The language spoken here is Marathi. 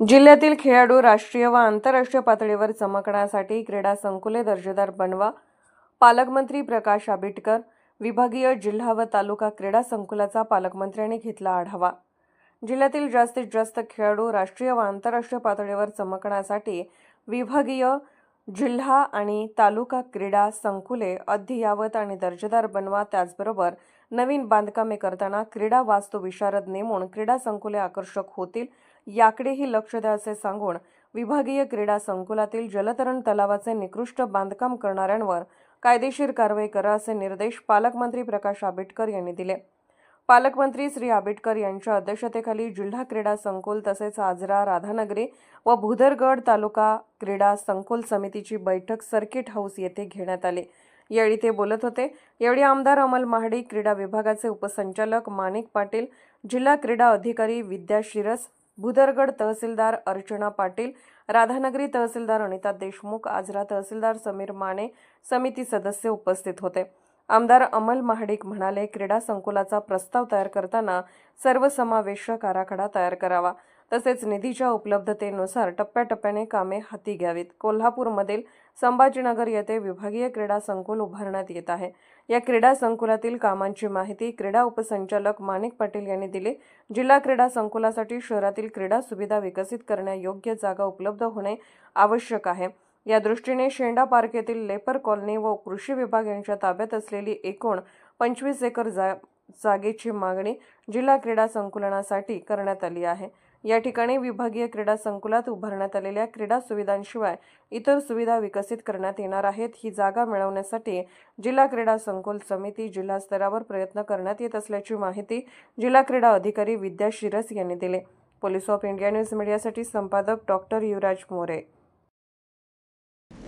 जिल्ह्यातील खेळाडू राष्ट्रीय व आंतरराष्ट्रीय पातळीवर चमकण्यासाठी क्रीडा संकुले दर्जेदार बनवा. पालकमंत्री प्रकाश आबिटकर विभागीय जिल्हा व तालुका क्रीडा संकुलाचा पालकमंत्र्यांनी घेतला आढावा. जिल्ह्यातील जास्तीत जास्त खेळाडू राष्ट्रीय व आंतरराष्ट्रीय पातळीवर चमकण्यासाठी विभागीय जिल्हा आणि तालुका क्रीडा संकुले अद्ययावत आणि दर्जेदार बनवा त्याचबरोबर नवीन बांधकामे करताना क्रीडा वास्तू विशारद नेमून क्रीडा संकुले आकर्षक होतील याकडेही लक्ष द्या असे सांगून विभागीय क्रीडा संकुलातील जलतरण तलावाचे निकृष्ट बांधकाम करणाऱ्यांवर कायदेशीर कारवाई करा असे निर्देश पालकमंत्री प्रकाश आंबेडकर यांनी दिले. पालकमंत्री श्री आंबेडकर यांच्या अध्यक्षतेखाली जिल्हा क्रीडा संकुल तसेच आजरा राधानगरी व भुदरगड तालुका क्रीडा संकुल समितीची बैठक सर्किट हाऊस येथे घेण्यात आली. यावेळी ते बोलत होते. यावेळी आमदार अमल महाडी क्रीडा विभागाचे उपसंचालक माणिक पाटील जिल्हा क्रीडा अधिकारी विद्या शिरस भुदरगड तहसीलदार अर्चना पाटील राधानगरी तहसीलदार अनिता देशमुख आजरा तहसीलदार समीर माने समिती सदस्य उपस्थित होते. आमदार अमल महाडिक म्हणाले क्रीडा संकुलाचा प्रस्ताव तयार करताना सर्वसमावेशक आराखडा तयार करावा. तसेच निधीच्या उपलब्धतेनुसार टप्प्याटप्प्याने कामे हाती घ्यावीत. कोल्हापूरमधील संभाजीनगर येथे विभागीय क्रीडा संकुल उभारण्यात येत आहे. या क्रीडा संकुलातील कामांची माहिती क्रीडा उपसंचालक माणिक पाटील यांनी दिली. जिल्हा क्रीडा संकुलासाठी शहरातील क्रीडा सुविधा विकसित करण्यायोग्य जागा उपलब्ध होणे आवश्यक आहे. या दृष्टीने शेंडा पार्क येथील लेपर कॉलनी व कृषी विभाग यांच्या ताब्यात असलेली एकूण पंचवीस एकर जा जागेची मागणी जिल्हा क्रीडा संकुलनासाठी करण्यात आली आहे. या ठिकाणी विभागीय क्रीडा संकुलात उभारण्यात आलेल्या क्रीडा सुविधांशिवाय इतर सुविधा विकसित करण्यात येणार आहेत. ही जागा मिळवण्यासाठी जिल्हा क्रीडा संकुल समिती जिल्हा स्तरावर प्रयत्न करण्यात येत असल्याची माहिती जिल्हा क्रीडा अधिकारी विद्या शिरस यांनी दिली. पोलीस ऑफ इंडिया न्यूज मीडियासाठी संपादक डॉक्टर युवराज मोरे.